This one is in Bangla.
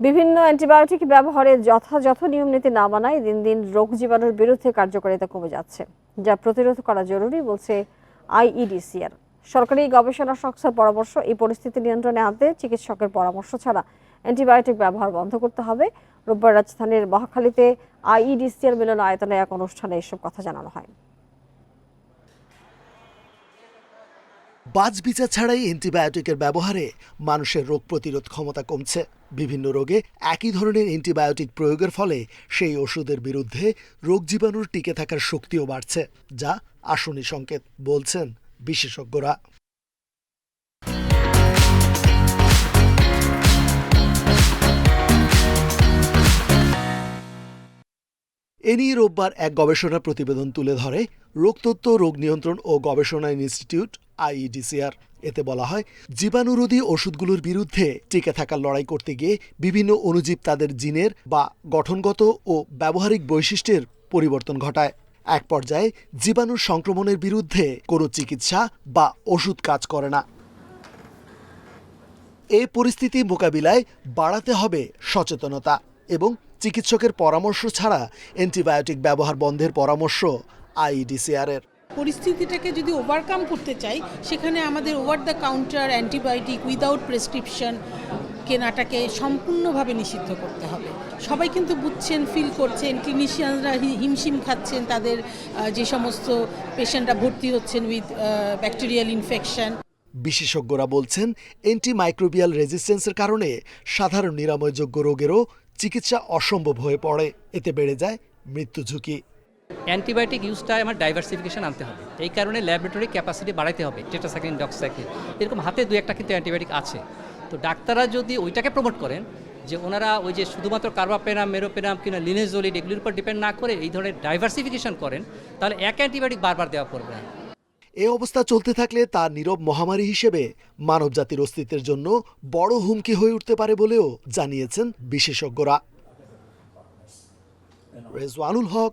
বিভিন্ন অ্যান্টিবায়োটিক ব্যবহারে যথাযথ নিয়ম নীতি না মানায় দিন দিন রোগ জীবাণুর বিরুদ্ধে কার্যকারিতা কমে যাচ্ছে, যা প্রতিরোধ করা জরুরি বলছে আইইডিসিআর। সরকারি গবেষণা সংস্থার পরামর্শ, এই পরিস্থিতি নিয়ন্ত্রণে আনতে চিকিৎসকের পরামর্শ ছাড়া অ্যান্টিবায়োটিক ব্যবহার বন্ধ করতে হবে। রোববার রাজধানীর মহাখালীতে আইইডিসিআর মিলন আয়তনে এক অনুষ্ঠানে এসব কথা জানানো হয়। বাজবিচা ছাড়াই অ্যান্টিবায়োটিকের ব্যবহারে মানুষের রোগ প্রতিরোধ ক্ষমতা কমছে। বিভিন্ন রোগে একই ধরনের অ্যান্টিবায়োটিক প্রয়োগের ফলে সেই ওষুধের বিরুদ্ধে রোগ জীবাণুর টিকে থাকার শক্তিও বাড়ছে, যা আসনি সংকেত বলছেন বিশেষজ্ঞরা। এ নিয়ে রোববার এক গবেষণা প্রতিবেদন তুলে ধরে রোগতত্ত্ব, রোগ নিয়ন্ত্রণ ও গবেষণা ইনস্টিটিউট আইইডিসিআর, এতে বলা হয়, জীবাণুরোধী ওষুধগুলোর বিরুদ্ধে টিকে থাকার লড়াই করতে গিয়ে বিভিন্ন অণুজীব তাদের জিনের বা গঠনগত ও ব্যবহারিক বৈশিষ্ট্যের পরিবর্তন ঘটায়। এক পর্যায়ে, জীবাণুর সংক্রমণের বিরুদ্ধে কোনো চিকিৎসা বা ওষুধ কাজ করে না। এ পরিস্থিতি মোকাবিলায় বাড়াতে হবে সচেতনতা এবং চিকিৎসকের পরামর্শ ছাড়া অ্যান্টিবায়োটিক ব্যবহার বন্ধের পরামর্শ আইডিসিআর এর পরিস্থিতিটাকে যদি ওভারকাম করতে চাই, সেখানে আমাদের over the counter antibiotic without prescription কেনাটাকে সম্পূর্ণভাবে নিষিদ্ধ করতে হবে। সবাই কিন্তু বুঝছেন ফিল করছেন ক্লিনিশিয়ানরা হিমশিম খাচ্ছেন তাদের যে সমস্ত পেশেন্টরা ভর্তি হচ্ছেন উইথ ব্যাকটেরিয়াল ইনফেকশন বিশেষজ্ঞরা বলছেন অ্যান্টিমাইক্রোবিয়াল রেজিস্ট্যান্সের কারণে সাধারণ নিরাময়যোগ্য রোগেরও চিকিৎসা অসম্ভব হয়ে পড়ে। এতে বেড়ে যায় মৃত্যু ঝুঁকি। অ্যান্টিবায়োটিক ইউজটা আমার ডাইভার্সিফিকেশন আনতে হবে। এই কারণে ল্যাবরেটরি ক্যাপাসিটি বাড়াইতে হবে টেটাসাইক্লিন ডক্সাইক্লিন এরকম হাতে দু একটা কিন্তু অ্যান্টিবায়োটিক আছে। তো ডাক্তাররা যদি ওইটাকে প্রমোট করেন, যে ওনারা ওই যে শুধুমাত্র কার্বাপেনাম মেরোপেনাম কিনা লিনেজোলিড এগুলির উপর ডিপেন্ড না করে এই ধরনের ডাইভার্সিফিকেশন করেন, তাহলে এক অ্যান্টিবায়োটিক বারবার দেওয়া পড়বে না। এ অবস্থা চলতে থাকলে তা নীরব মহামারী হিসেবে মানবজাতির অস্তিত্বের জন্য বড় হুমকি হয়ে উঠতে পারে বলেও জানিয়েছেন বিশেষজ্ঞরা। Rezwanul Haque